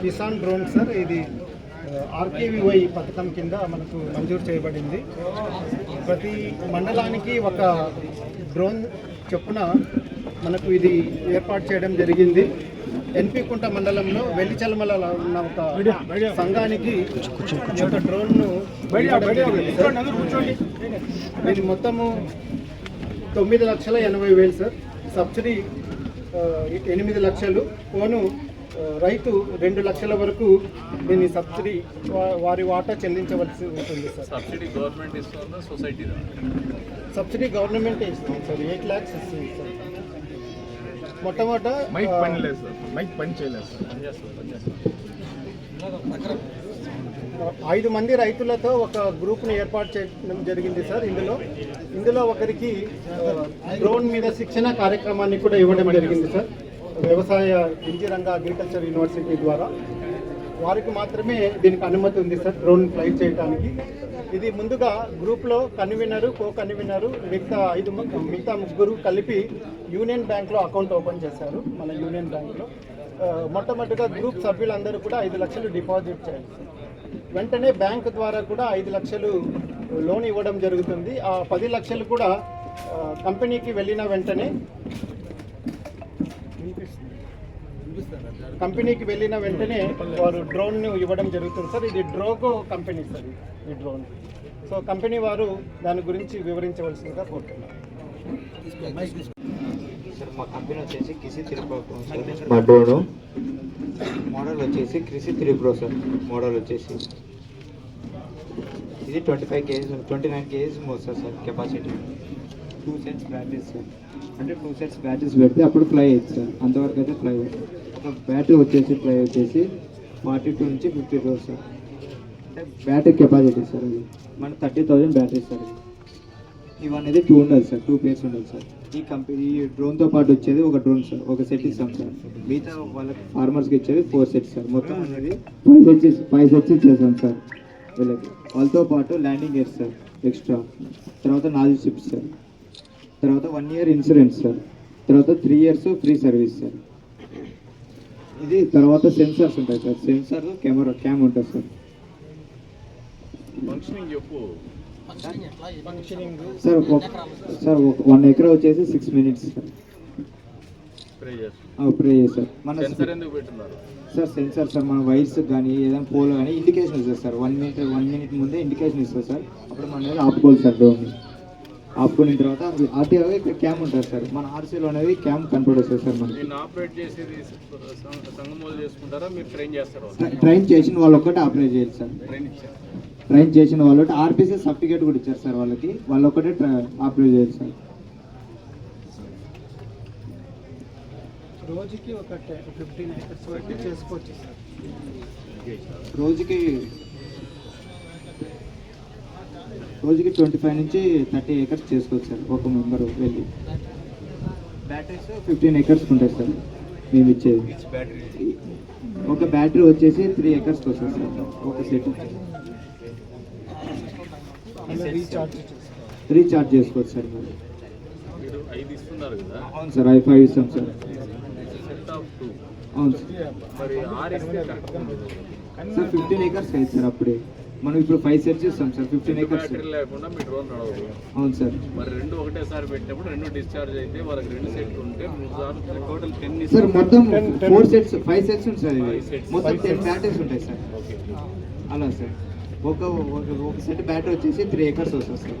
Kisan drone sir ఇది ఆర్కేవివై పథకం కింద మనకు మంజూరు చేయబడింది. ప్రతి మండలానికి ఒక డ్రోన్ చొప్పున మనకు ఇది ఏర్పాటు చేయడం జరిగింది. ఎన్పి కుంట మండలంలో వెల్లిచలమల ఉన్న ఒక సంఘానికి యొక్క డ్రోన్ను. దీని మొత్తము తొమ్మిది లక్షల ఎనభై వేలు సార్ సబ్సిడీ ఎనిమిది లక్షలు. ఆ, రైతు రెండు లక్షల వరకు దీని సబ్సిడీ వా- వారి వాటా చెల్లించవలసి ఉంటుంది సార్. సబ్సిడీ గవర్నమెంట్ ఇస్తుందా సొసైటీ సబ్సిడీ గవర్నమెంట్ ఇస్తుంది సార్. ఎయిట్ ల్యాక్స్ ఇస్తుంది సార్. మొట్టమొదట మైక్ పని లేదు సార్. మైక్ పని చేయలేదు సార్. ఐదు మంది రైతులతో ఒక గ్రూప్ని ఏర్పాటు చేయడం జరిగింది సార్ ఇందులో. ఇందులో ఒకరికి డ్రోన్ మీద శిక్షణ కార్యక్రమాన్ని కూడా ఇవ్వడం జరిగింది సార్. వ్యవసాయ ఇంజిరంగ అగ్రికల్చర్ యూనివర్సిటీ ద్వారా వారికి మాత్రమే దీనికి అనుమతి ఉంది సార్ డ్రోన్ ఫ్లై చేయడానికి ఇది ముందుగా గ్రూప్లో కన్వీనరు కో కన్వీనరు మిగతా ఐదు మిగతా ముగ్గురు కలిపి యూనియన్ బ్యాంక్లో అకౌంట్ ఓపెన్ చేశారు మన యూనియన్ బ్యాంక్లో మొట్టమొదటిగా గ్రూప్ సభ్యులందరూ కూడా ఐదు లక్షలు డిపాజిట్ చేయాలి వెంటనే బ్యాంక్ ద్వారా కూడా ఐదు లక్షలు లోన్ ఇవ్వడం జరుగుతుంది. ఆ పది లక్షలు కూడా కంపెనీకి వెళ్ళిన వెంటనే కంపెనీకి వెళ్ళిన వెంటనే వారు డ్రోన్ ఇవ్వడం జరుగుతుంది సార్. ఇది డ్రోగో కంపెనీ సార్ ఈ డ్రోన్. సో కంపెనీ వారు దాని గురించి వివరించవలసిందిగా కోరుతున్నారు సార్ మా కంపెనీ వచ్చేసి త్రిప్రో సార్ మా డ్రోను మోడల్ వచ్చేసి క్రిసి త్రిప్రో సార్. మోడల్ వచ్చేసి. ఇది twenty five kgs twenty nine kgs మోస్తారు sir capacity. Two sets batteries sir అంటే టూ సెట్స్ బ్యాటరీస్ పెడితే అప్పుడు ఫ్లై అయ్యింది సార్ అంతవరకు అయితే ఫ్లై ఒక బ్యాటరీ వచ్చేసి ఫ్లై వచ్చేసి ఫార్టీ టూ నుంచి ఫిఫ్టీ టూ సార్ అంటే బ్యాటరీ కెపాసిటీ సార్ అది. మన థర్టీ థౌజండ్ బ్యాటరీ సార్ ఇది. ఇవన్నీ టూ ఉండాలి సార్ టూ పేర్స్ ఉండాలి సార్. ఈ కంపెనీ ఈ డ్రోన్తో పాటు వచ్చేది ఒక డ్రోన్ సార్ ఒక సెట్ ఇస్తాం సార్. మిగతా వాళ్ళకి ఫార్మర్స్కి ఇచ్చేది ఫోర్ సెట్స్ సార్. మొత్తం అనేది five sets five sets sir sir వీళ్ళకి. వాళ్ళతో పాటు ల్యాండింగ్ గేర్ సార్ ఎక్స్ట్రా. తర్వాత నాలుగు షిప్స్ సార్. తర్వాత వన్ ఇయర్ ఇన్సూరెన్స్ సార్. తర్వాత three years free service sir. ఇది తర్వాత సెన్సార్స్ ఉంటాయి సార్. సెన్సార్ కెమెరా క్యామ్ ఉంటుంది సార్. ఫంక్షనింగ్ చెప్పు. సార్ సార్ వన్ ఎకరా వచ్చేసి సిక్స్ మినిట్స్ ప్రే సార్ మన సార్ సెన్సార్ సార్ మన వైర్స్ కానీ ఏదైనా పోల్ కానీ ఇండికేషన్ ఇస్తుంది sir. One minute one minute ముందే ఇండికేషన్ ఇస్తుంది సార్. అప్పుడు మనం ఆపుకోవాలి సార్ డ్రోన్. ఆపుకున్న తర్వాత ఆర్టీఓ ఇక్కడ క్యామ్ ఉంటుంది సార్. మన ఆర్సీలో అనేది క్యామ్ కనపడి వస్తుంది సార్ మనకి. దీన్ని ఆపరేట్ చేసేది సం- సంగమోలు చేసుకుంటారా? మీరు ట్రైన్ చేస్తారా? ట్రైన్ చేసిన వాళ్ళు ఒక్కటే ఆపరేట్ చేయాలి సార్. ట్రైన్ చేసిన వాళ్ళు ఆర్పీసీ సర్టిఫికేట్ కూడా ఇచ్చారు సార్ వాళ్ళకి. వాళ్ళు ఒక్కటే ఆపరేట్ చేయాలి సార్. రోజుకి ఒక ఫిఫ్టీన్ ఎకర్స్ వరకు చేసుకోవచ్చు సార్. రోజుకి రోజుకి ట్వంటీ ఫైవ్ నుంచి థర్టీ ఏకర్స్ చేసుకోవచ్చు సార్ ఒక మెంబర్ వెళ్ళి. బ్యాటరీస్? ఫిఫ్టీన్ ఏకర్స్ ఉంటాయి సార్ మేము ఇచ్చేది. ఒక బ్యాటరీ వచ్చేసి త్రీ ఏకర్స్కి వస్తుంది సార్ ఒక సెట్. రీఛార్జ్ చేసుకోవచ్చు రీఛార్జ్ చేసుకోవచ్చు సార్ మీరు. అవును సార్ ఐ ఫైవ్ ఇస్తాం సార్. అవును సార్. మరి ఆరు ఇస్తే కరెక్ట్. ఉంటుంది సార్ ఫిఫ్టీన్ ఏకర్స్ అయింది సార్ అప్పుడే. మనం ఇప్పుడు ఫైవ్ సెట్స్ ఇస్తాం సార్ ఫిఫ్టీన్ ఏకర్స్ లేకుండా మీ డ్రోన్ నడవదు. అవును సార్. మరి రెండు ఒకటేసారి పెట్టినప్పుడు రెండు డిశ్చార్జ్ అయితే వాళ్ళకి రెండు సెట్లు ఉంటే మూడు సార్లు టోటల్ టెన్ సార్ మొత్తం ఫోర్ సెట్స్ ఫైవ్ సెట్స్ ఉంటాయి సార్. మొత్తం టెన్. బ్యాటరీస్ ఉంటాయి సార్. ఓకే అలా సార్. ఒక ఒక- ఒక సెట్ బ్యాటరీ వచ్చేసి త్రీ ఏకర్స్ వస్తుంది సార్.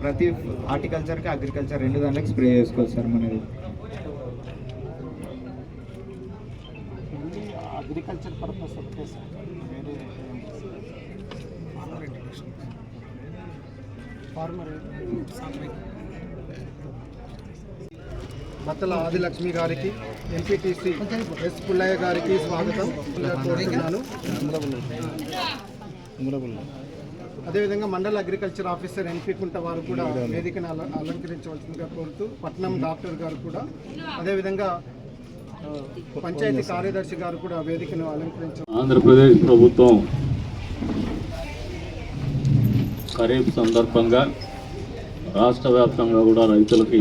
ప్రతి హార్టికల్చర్కి అగ్రికల్చర్ రెండు దాంట్లోకి స్ప్రే చేసుకోవచ్చు సార్ మనది అగ్రికల్చర్ పర్పస్ ఒకటే సార్. వేరే ఫార్మర్ మత్తల ఆదిలక్ష్మి గారికి ఎంపీటీసీ ఎస్ పుల్లయ్య గారికి స్వాగతం. కోరుతున్నాను. అదేవిధంగా మండల అగ్రికల్చర్ ఆఫీసర్ ఎన్పి కుంట వారు కూడా వేదికను అలంకరించవలసిందిగా కోరుతూ పట్నం డాక్టర్ గారు కూడా అదేవిధంగా పంచాయతీ కార్యదర్శి గారు కూడా వేదికను అలంకరించ ఆంధ్రప్రదేశ్ ప్రభుత్వం ఖరీఫ్ సందర్భంగా రాష్ట్ర వ్యాప్తంగా కూడా రైతులకి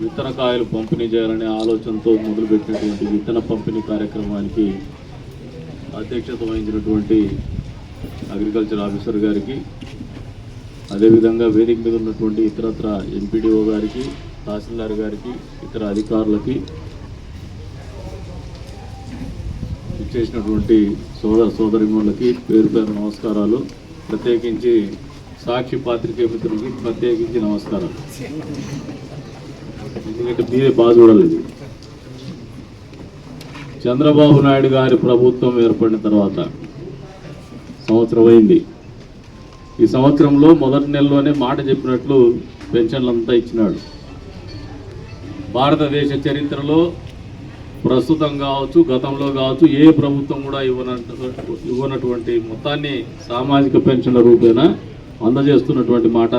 విత్తన కాయలు పంపిణీ చేయాలనే ఆలోచనతో మొదలుపెట్టినటువంటి విత్తన పంపిణీ కార్యక్రమానికి అధ్యక్షత వహించినటువంటి అగ్రికల్చర్ ఆఫీసర్ గారికి అదేవిధంగా వేదిక మీద ఉన్నటువంటి ఇతరత్ర ఎంపీడీఓ గారికి తహసీల్దార్ గారికి ఇతర అధికారులకి ఇచ్చేసినటువంటి సోదర సోదరిమణులకి పేరు పేరు నమస్కారాలు. ప్రత్యేకించి సాక్షి పాత్రికేయ మిత్రులకి ప్రత్యేకించి నమస్కారాలు. ఎందుకంటే మీరే బాగా చూడలేదు చంద్రబాబు నాయుడు గారి ప్రభుత్వం ఏర్పడిన తర్వాత సంవత్సరం అయింది ఈ సంవత్సరంలో మొదటి నెలలోనే మాట చెప్పినట్లు పెన్షన్లంతా ఇచ్చినాడు. భారతదేశ చరిత్రలో ప్రస్తుతం కావచ్చు గతంలో కావచ్చు ఏ ప్రభుత్వం కూడా ఇవ్వనంట ఇవ్వనటువంటి మొత్తాన్ని సామాజిక పెన్షన్ల రూపేణా అందజేస్తున్నటువంటి మాట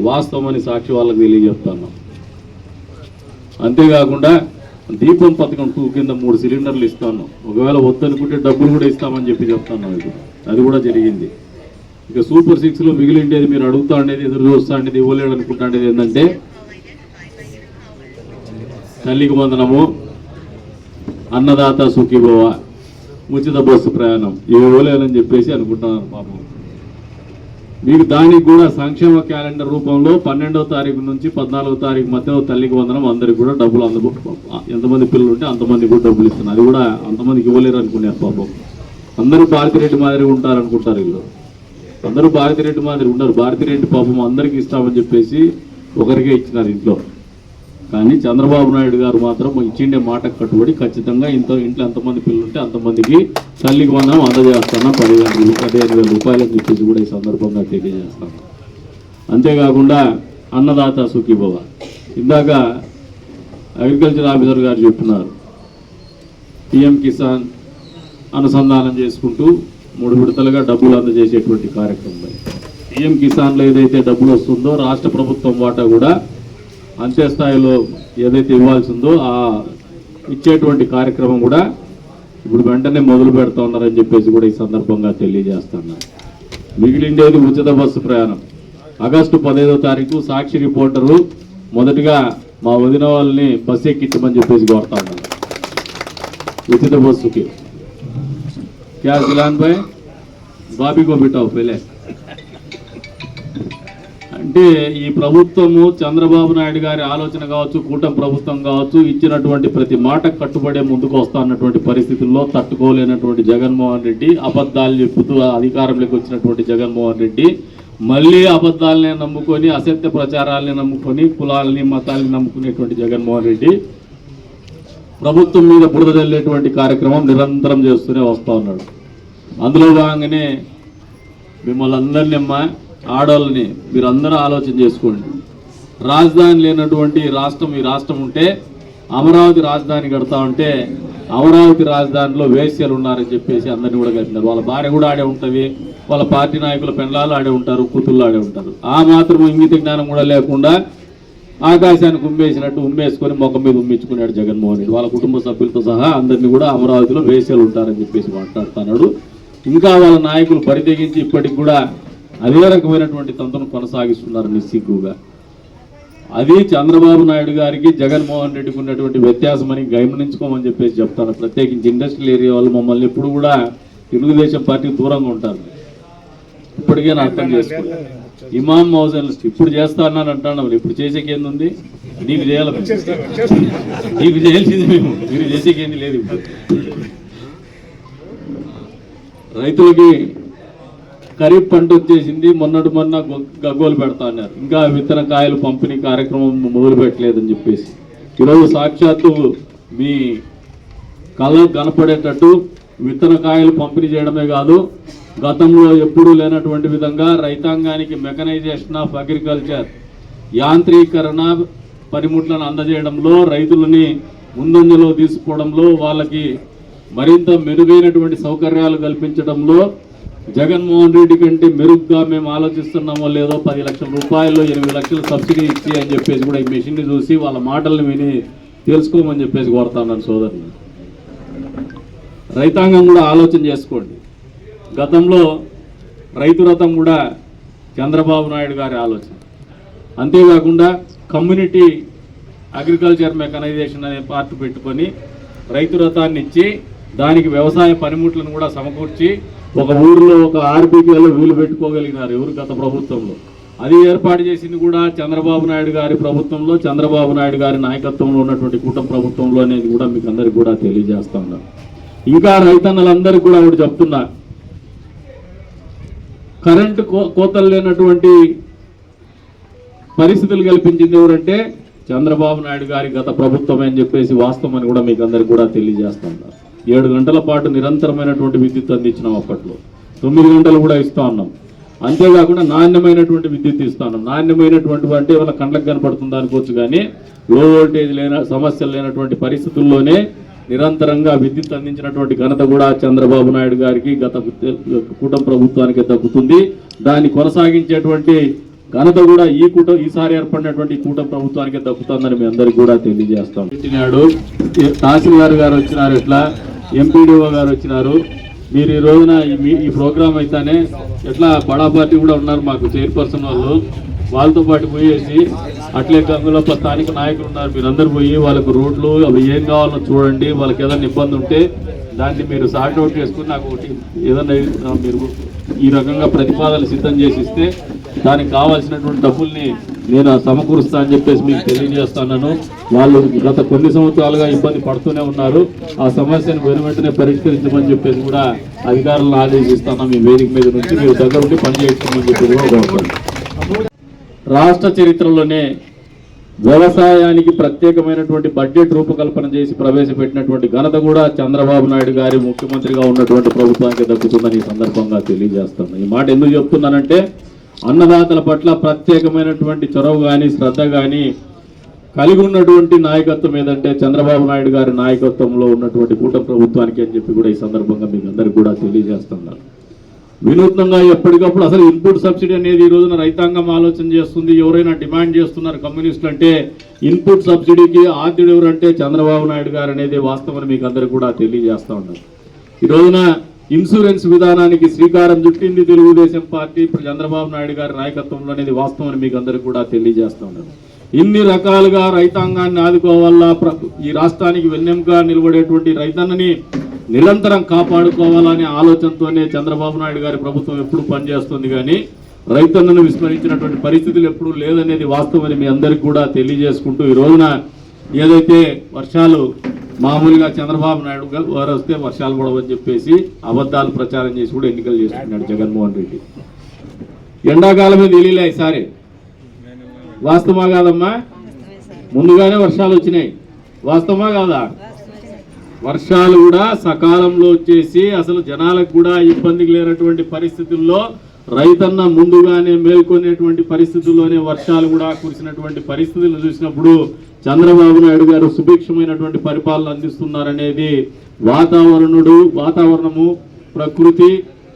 వాస్తవమని సాక్షి వాళ్ళకి తెలియజేస్తున్నాం అంతేకాకుండా దీపం పథకం టూ కింద మూడు సిలిండర్లు ఇస్తాను. ఒకవేళ వద్దనుకుంటే డబ్బులు కూడా ఇస్తామని చెప్పి చెప్తాను ఇప్పుడు అది కూడా జరిగింది. ఇక సూపర్ సిక్స్లో మిగిలిండేది మీరు అడుగుతా ఉండేది ఎదురు చూస్తా ఉండేది ఇవ్వలేడు అనుకుంటా ఉండేది ఏంటంటే తల్లికి వందనము అన్నదాత సుఖీభవ ఉచిత బస్సు ప్రయాణం. ఇవి ఇవ్వలేదని చెప్పేసి అనుకుంటున్నాను పాపం. మీకు దానికి కూడా సంక్షేమ క్యాలెండర్ రూపంలో పన్నెండవ తారీఖు నుంచి పద్నాలుగో తారీఖు మధ్య తల్లికి వందనం అందరికి కూడా డబ్బులు అందుబో ఎంతమంది పిల్లలు ఉంటే అంతమంది కూడా డబ్బులు ఇస్తున్నారు. అది కూడా అంతమందికి ఇవ్వలేరు అనుకున్నారు పాపం. అందరూ భారతిరెడ్డి మాదిరి ఉంటారు అనుకుంటారు వీళ్ళు. అందరూ భారతిరెడ్డి మాదిరి ఉండరు భారతిరెడ్డి పాపం అందరికి ఇస్తామని చెప్పేసి ఒకరికే ఇచ్చినారు ఇంట్లో. కానీ చంద్రబాబు నాయుడు గారు మాత్రం ఇచ్చిండే మాటకు కట్టుబడి ఖచ్చితంగా ఇంత ఇంట్లో ఎంతమంది పిల్లలు ఉంటే అంతమందికి తల్లికి మనం అందజేస్తాను పదివేల పదిహేను వేల రూపాయలు చెప్పేసి కూడా ఈ సందర్భంగా తెలియజేస్తాను అంతేకాకుండా అన్నదాత సుఖీభవ. ఇందాక అగ్రికల్చర్ ఆఫీసర్ గారు చెప్తున్నారు పిఎం కిసాన్ అనుసంధానం చేసుకుంటూ మూడు విడతలుగా డబ్బులు అందజేసేటువంటి కార్యక్రమం పిఎం కిసాన్లో ఏదైతే డబ్బులు వస్తుందో రాష్ట్ర ప్రభుత్వం వాటా కూడా అంత్యస్థాయిలో ఏదైతే ఇవ్వాల్సిందో ఆ ఇచ్చేటువంటి కార్యక్రమం కూడా ఇప్పుడు వెంటనే మొదలు పెడతా ఉన్నారని చెప్పేసి కూడా ఈ సందర్భంగా తెలియజేస్తాను మిగిలిండేది ఉచిత బస్సు ప్రయాణం. ఆగస్టు పదహైదో తారీఖు సాక్షి రిపోర్టరు మొదటగా మా వదిన వాళ్ళని బస్సు ఎక్కించమని చెప్పేసి కోరుతా ఉన్నారు ఉచిత బస్సుకి. క్యా జిలాన్ భాయ్? బాబీ గోబిటావు పెళ్ళే. అంటే ఈ ప్రభుత్వము చంద్రబాబు నాయుడు గారి ఆలోచన కావచ్చు కూటమి ప్రభుత్వం కావచ్చు ఇచ్చినటువంటి ప్రతి మాట కట్టుబడే ముందుకు వస్తా అన్నటువంటి పరిస్థితుల్లో తట్టుకోలేనటువంటి జగన్మోహన్ రెడ్డి అబద్ధాలు చెప్పుతూ అధికారంలోకి వచ్చినటువంటి జగన్మోహన్ రెడ్డి మళ్ళీ అబద్ధాలనే నమ్ముకొని అసత్య ప్రచారాలని నమ్ముకొని కులాలని మతాలని నమ్ముకునేటువంటి జగన్మోహన్ రెడ్డి ప్రభుత్వం మీద బురద చల్లేటువంటి కార్యక్రమం నిరంతరం చేస్తూనే వస్తూ ఉన్నాడు. అందులో భాగంగానే మిమ్మల్ని అందరినీ ఆడవాళ్ళని మీరందరూ ఆలోచన చేసుకోండి. రాజధాని లేనటువంటి రాష్ట్రం ఈ రాష్ట్రం ఉంటే అమరావతి రాజధాని కడతా ఉంటే అమరావతి రాజధానిలో వేశ్యలు ఉన్నారని చెప్పేసి అందరిని కూడా కలిపినారు. వాళ్ళ భార్య కూడా ఆడే ఉంటుంది వాళ్ళ పార్టీ నాయకుల పెండ్లాలు ఆడే ఉంటారు కూతుళ్ళు ఆడే ఉంటారు. ఆ మాత్రం ఇంగిత జ్ఞానం కూడా లేకుండా ఆకాశానికి ఉమ్మేసినట్టు ఉమ్మేసుకొని ముఖం మీద ఉమ్మించుకున్నాడు జగన్మోహన్ రెడ్డి. వాళ్ళ కుటుంబ సభ్యులతో సహా అందరినీ కూడా అమరావతిలో వేసేలు ఉంటారని చెప్పేసి మాట్లాడుతున్నాడు. ఇంకా వాళ్ళ నాయకులు పరితెగించి ఇప్పటికి కూడా అదే రకమైనటువంటి తంతును కొనసాగిస్తున్నారు నిస్సిగ్గుగా. అది చంద్రబాబు నాయుడు గారికి జగన్మోహన్ రెడ్డికి ఉన్నటువంటి వ్యత్యాసం అని గమనించుకోమని చెప్పేసి చెప్తాను. ప్రత్యేకించి ఇండస్ట్రియల్ ఏరియా వాళ్ళు మమ్మల్ని ఎప్పుడు కూడా తెలుగుదేశం పార్టీ దూరంగా ఉంటారు. ఇప్పటికే నా అర్థం చేసుకుంటాను ఇమాం మౌజన్ ఇప్పుడు చేస్తా అన్నాను అంటాను ఇప్పుడు చేసేకేంది నీకు చేయాలి. నీకు చేయాల్సింది మేము. మీరు చేసేకేంది లేదు ఇప్పుడు. రైతులకి ఖరీఫ్ పంట వచ్చేసింది. మొన్నటి మొన్న గగ్గోలు పెడతా అన్నారు. ఇంకా విత్తన కాయలు పంపిణీ కార్యక్రమం మొదలు పెట్టలేదని చెప్పేసి. ఈరోజు సాక్షాత్తు మీ కళ్ళకు కనపడేటట్టు విత్తన కాయలు పంపిణీ చేయడమే కాదు గతంలో ఎప్పుడూ లేనటువంటి విధంగా రైతాంగానికి మెకనైజేషన్ ఆఫ్ అగ్రికల్చర్ యాంత్రీకరణ పనిముట్లను అందజేయడంలో రైతులని ముందంజలో తీసుకోవడంలో వాళ్ళకి మరింత మెరుగైనటువంటి సౌకర్యాలు కల్పించడంలో జగన్మోహన్ రెడ్డి కంటే మెరుగ్గా మేము ఆలోచిస్తున్నామో లేదో పది లక్షల రూపాయలు ఎనిమిది లక్షలు సబ్సిడీ ఇచ్చి అని చెప్పేసి కూడా ఈ మెషిన్ని చూసి వాళ్ళ మాటలను విని తెలుసుకోమని చెప్పేసి కోరుతున్నాను సోదరులు. రైతాంగం కూడా ఆలోచన చేసుకోండి. గతంలో రైతు రథం కూడా చంద్రబాబు నాయుడు గారి ఆలోచన. అంతేకాకుండా కమ్యూనిటీ అగ్రికల్చర్ మెకనైజేషన్ అనే పార్ట్ పెట్టుకొని రైతు రథాన్ని ఇచ్చి దానికి వ్యవసాయ పనిముట్లను కూడా సమకూర్చి ఒక ఊరిలో ఒక ఆర్బీకేలో వీలు పెట్టుకోగలిగినారు ఎవరు గత ప్రభుత్వంలో? అది ఏర్పాటు చేసింది కూడా చంద్రబాబు నాయుడు గారి ప్రభుత్వంలో. చంద్రబాబు నాయుడు గారి నాయకత్వంలో ఉన్నటువంటి కూటమి ప్రభుత్వంలో అనేది కూడా మీకు అందరికి కూడా తెలియజేస్తా ఇంకా రైతన్నలందరికీ కూడా ఒకటి చెప్తున్నా. కరెంటు కో కోతలు లేనటువంటి పరిస్థితులు కల్పించింది ఎవరంటే చంద్రబాబు నాయుడు గారి గత ప్రభుత్వం అని చెప్పేసి వాస్తవం అని కూడా మీకు అందరికి కూడా తెలియజేస్తా ఉన్నారు ఏడు గంటల పాటు నిరంతరమైనటువంటి విద్యుత్ అందించినాం అప్పట్లో. తొమ్మిది గంటలు కూడా ఇస్తా ఉన్నాం. అంతేకాకుండా నాణ్యమైనటువంటి విద్యుత్ ఇస్తా ఉన్నాం. నాణ్యమైనటువంటి అంటే వాళ్ళ కండ్లకు కనపడుతుంది అనుకోవచ్చు కానీ లో వోల్టేజ్ లేన సమస్యలు లేనటువంటి పరిస్థితుల్లోనే నిరంతరంగా విద్యుత్ అందించినటువంటి ఘనత కూడా చంద్రబాబు నాయుడు గారికి గత కూటమి ప్రభుత్వానికి దక్కుతుంది. దాన్ని కొనసాగించేటువంటి ఘనత కూడా ఈ కూట ఈసారి ఏర్పడినటువంటి ఈ ప్రభుత్వానికి దక్కుతుందని మీ అందరికి కూడా తెలియజేస్తాం. పెట్టినాడు. తహసీల్దార్ గారు వచ్చినారు ఇట్లా ఎంపీడీఓ గారు వచ్చినారు. మీరు ఈ రోజున ఈ మీ- ఈ ప్రోగ్రామ్ అయితేనే ఎట్లా బడా పార్టీ కూడా ఉన్నారు మాకు చైర్పర్సన్ వాళ్ళు. వాళ్ళతో పాటు పోయేసి అట్లే గంగులప్ప స్థానిక నాయకులు ఉన్నారు. మీరందరూ పోయి వాళ్ళకు రోడ్లు అవి ఏం కావాలో చూడండి. వాళ్ళకి ఏదైనా ఇబ్బంది ఉంటే దాన్ని మీరు సార్ట్ అవుట్ చేసుకుని నాకు ఒకటి ఏదైనా మీరు ఈ రకంగా ప్రతిపాదనలు సిద్ధం చేసి ఇస్తే దానికి కావాల్సినటువంటి డబ్బుల్ని నేను సమకూరుస్తా అని చెప్పేసి మీకు తెలియజేస్తున్నాను వాళ్ళు గత కొన్ని సంవత్సరాలుగా ఇబ్బంది పడుతూనే ఉన్నారు. ఆ సమస్యను వెను వెంటనే పరిష్కరించమని చెప్పేసి కూడా అధికారులను ఆదేశిస్తాను. మీ వేదిక మీద నుంచి మీరు దగ్గరుండి పనిచేయమని చెప్పేసి కూడా రాష్ట్ర చరిత్రలోనే వ్యవసాయానికి ప్రత్యేకమైనటువంటి బడ్జెట్ రూపకల్పన చేసి ప్రవేశపెట్టినటువంటి ఘనత కూడా చంద్రబాబు నాయుడు గారి ముఖ్యమంత్రిగా ఉన్నటువంటి ప్రభుత్వానికి దక్కుతుందని ఈ సందర్భంగా తెలియజేస్తాను. ఈ మాట ఎందుకు చెప్తున్నానంటే అన్నదాతల పట్ల ప్రత్యేకమైనటువంటి చొరవ కానీ శ్రద్ధ కానీ కలిగి ఉన్నటువంటి నాయకత్వం ఏదంటే చంద్రబాబు నాయుడు గారి నాయకత్వంలో ఉన్నటువంటి కూటమి ప్రభుత్వానికి అని చెప్పి కూడా ఈ సందర్భంగా మీకు అందరికి కూడా తెలియజేస్తున్నాను వినూత్నంగా ఎప్పటికప్పుడు అసలు ఇన్పుట్ సబ్సిడీ అనేది ఈ రోజున రైతాంగం ఆలోచన చేస్తుంది. ఎవరైనా డిమాండ్ చేస్తున్నారు కమ్యూనిస్టులు అంటే ఇన్పుట్ సబ్సిడీకి ఆద్యుడు ఎవరంటే చంద్రబాబు నాయుడు గారు అనేది వాస్తవం మీకు అందరికి కూడా తెలియజేస్తూ ఉన్నారు ఈ రోజున ఇన్సూరెన్స్ విధానానికి శ్రీకారం చుట్టింది తెలుగుదేశం పార్టీ ఇప్పుడు చంద్రబాబు నాయుడు గారి నాయకత్వంలో అనేది వాస్తవం మీకు అందరికి కూడా తెలియజేస్తా ఇన్ని రకాలుగా రైతాంగాన్ని ఆదుకోవాలా ప్ర- ఈ రాష్ట్రానికి వెన్నెంగా నిలబడేటువంటి రైతన్నని నిరంతరం కాపాడుకోవాలనే ఆలోచనతోనే చంద్రబాబు నాయుడు గారి ప్రభుత్వం ఎప్పుడు పనిచేస్తుంది కానీ రైతన్నను విస్మరించినటువంటి పరిస్థితులు ఎప్పుడూ లేదనేది వాస్తవమని మీ అందరికీ కూడా తెలియజేసుకుంటూ ఈ రోజున ఏదైతే వర్షాలు మామూలుగా చంద్రబాబు నాయుడు గారు వారు వస్తే వర్షాలు పడవని చెప్పేసి అబద్ధాలు ప్రచారం చేసి కూడా ఎన్నికలు చేసుకున్నాడు జగన్మోహన్ రెడ్డి. ఎండాకాలమే తెలియలే ఈసారి. వాస్తవమా కాదమ్మా? ముందుగానే వర్షాలు వచ్చినాయి. వాస్తవమా కాదా? వర్షాలు కూడా సకాలంలో వచ్చేసి అసలు జనాలకు కూడా ఇబ్బందికి లేనటువంటి పరిస్థితుల్లో రైతన్న ముందుగానే మేల్కొనేటువంటి పరిస్థితుల్లోనే వర్షాలు కూడా కురిసినటువంటి పరిస్థితులు చూసినప్పుడు చంద్రబాబు నాయుడు గారు సుభిక్షమైనటువంటి పరిపాలన అందిస్తున్నారనేది వాతావరణుడు వాతావరణము ప్రకృతి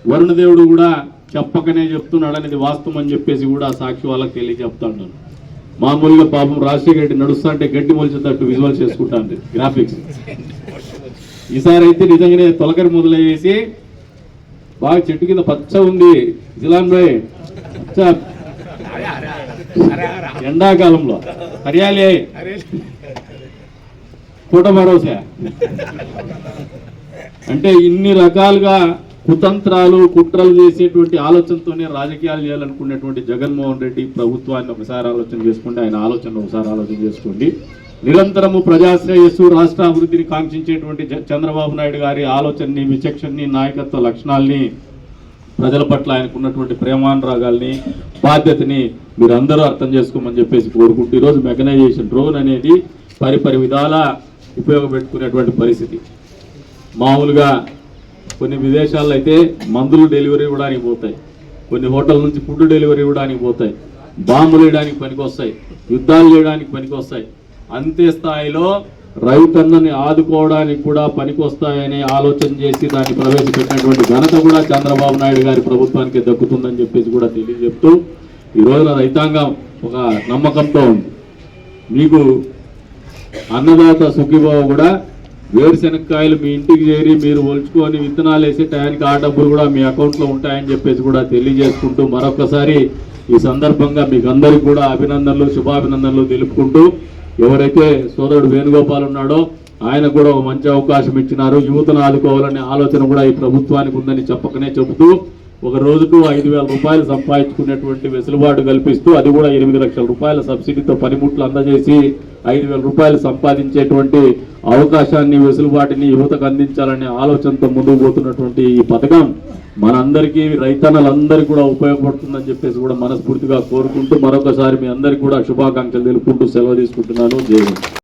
వరుణదేవుడు కూడా చెప్పకనే చెప్తున్నాడు అనేది వాస్తవం అని చెప్పేసి కూడా సాక్షి వాళ్ళకి తెలియజెప్తాను మామూలుగా పాపం రాజశేఖర రెడ్డి నడుస్తా అంటే గడ్డి మొలిచేటట్టు విజువల్ చేసుకుంటాను గ్రాఫిక్స్ ఈసారి అయితే నిజంగానే తొలకరి మొదలయ్యేసి బాగా చెట్టు కింద పచ్చ ఉంది. జిలాన్ భాయ్ ఎండాకాలంలో. హరియాలి. పూట భరోసా అంటే ఇన్ని రకాలుగా కుతంత్రాలు కుట్రలు చేసేటువంటి ఆలోచనతోనే రాజకీయాలు చేయాలనుకునేటువంటి జగన్మోహన్ రెడ్డి ప్రభుత్వాన్ని ఒకసారి ఆలోచన చేసుకోండి ఆయన ఆలోచన ఒకసారి ఆలోచన చేసుకోండి. నిరంతరము ప్రజాశ్రేయస్సు రాష్ట్ర అభివృద్ధిని కాంక్షించేటువంటి చంద్రబాబు నాయుడు గారి ఆలోచనని విచక్షణని నాయకత్వ లక్షణాల్ని ప్రజల పట్ల ఆయనకు ఉన్నటువంటి ప్రేమానురాగాల్ని బాధ్యతని మీరు అందరూ అర్థం చేసుకోమని చెప్పేసి కోరుకుంటూ ఈరోజు మెకనైజేషన్ డ్రోన్ అనేది పరిపరి విధాల ఉపయోగపెట్టుకునేటువంటి పరిస్థితి. మామూలుగా కొన్ని విదేశాల్లో అయితే మందులు డెలివరీ ఇవ్వడానికి పోతాయి. కొన్ని హోటల్ నుంచి ఫుడ్ డెలివరీ ఇవ్వడానికి పోతాయి. బాంబులు వేయడానికి పనికి వస్తాయి యుద్ధాలు చేయడానికి పనికొస్తాయి. అంతే స్థాయిలో రైతన్నని ఆదుకోవడానికి కూడా పనికొస్తాయని ఆలోచన చేసి దాన్ని ప్రవేశపెట్టినటువంటి ఘనత కూడా చంద్రబాబు నాయుడు గారి ప్రభుత్వానికి దక్కుతుందని చెప్పేసి కూడా తెలియజెప్తూ ఈ రోజున రైతాంగం ఒక నమ్మకంతో ఉంది. మీకు అన్నదాత సుఖీబాబు కూడా వేరుశెనక్కాయలు మీ ఇంటికి చేరి మీరు ఒలుచుకొని విత్తనాలు వేసి టయానికి ఆ డబ్బులు కూడా మీ అకౌంట్లో ఉంటాయని చెప్పేసి కూడా తెలియజేసుకుంటూ మరొకసారి ఈ సందర్భంగా మీకు అందరికీ కూడా అభినందనలు శుభాభినందనలు తెలుపుకుంటూ ఎవరైతే సోదరుడు వేణుగోపాల్ ఉన్నాడో ఆయన కూడా ఒక మంచి అవకాశం ఇచ్చినారు. యువతను ఆదుకోవాలనే ఆలోచన కూడా ఈ ప్రభుత్వానికి ఉందని చెప్పకనే చెబుతూ ఒక రోజుకు ఐదు వేల రూపాయలు సంపాదించుకునేటువంటి వెసులుబాటు కల్పిస్తూ అది కూడా ఎనిమిది లక్షల రూపాయల సబ్సిడీతో పనిముట్లు అందజేసి ఐదు వేల రూపాయలు సంపాదించేటువంటి అవకాశాన్ని వెసులుబాటుని యువతకు అందించాలనే ఆలోచనతో ముందుకు పోతున్నటువంటి ఈ పథకం. మనందరికీ రైతన్నలందరికీ కూడా ఉపయోగపడుతుందని చెప్పేసి కూడా మనస్ఫూర్తిగా కోరుకుంటూ మరొకసారి మీ అందరికీ కూడా శుభాకాంక్షలు తెలుపుకుంటూ సెలవు తీసుకుంటున్నాను. జై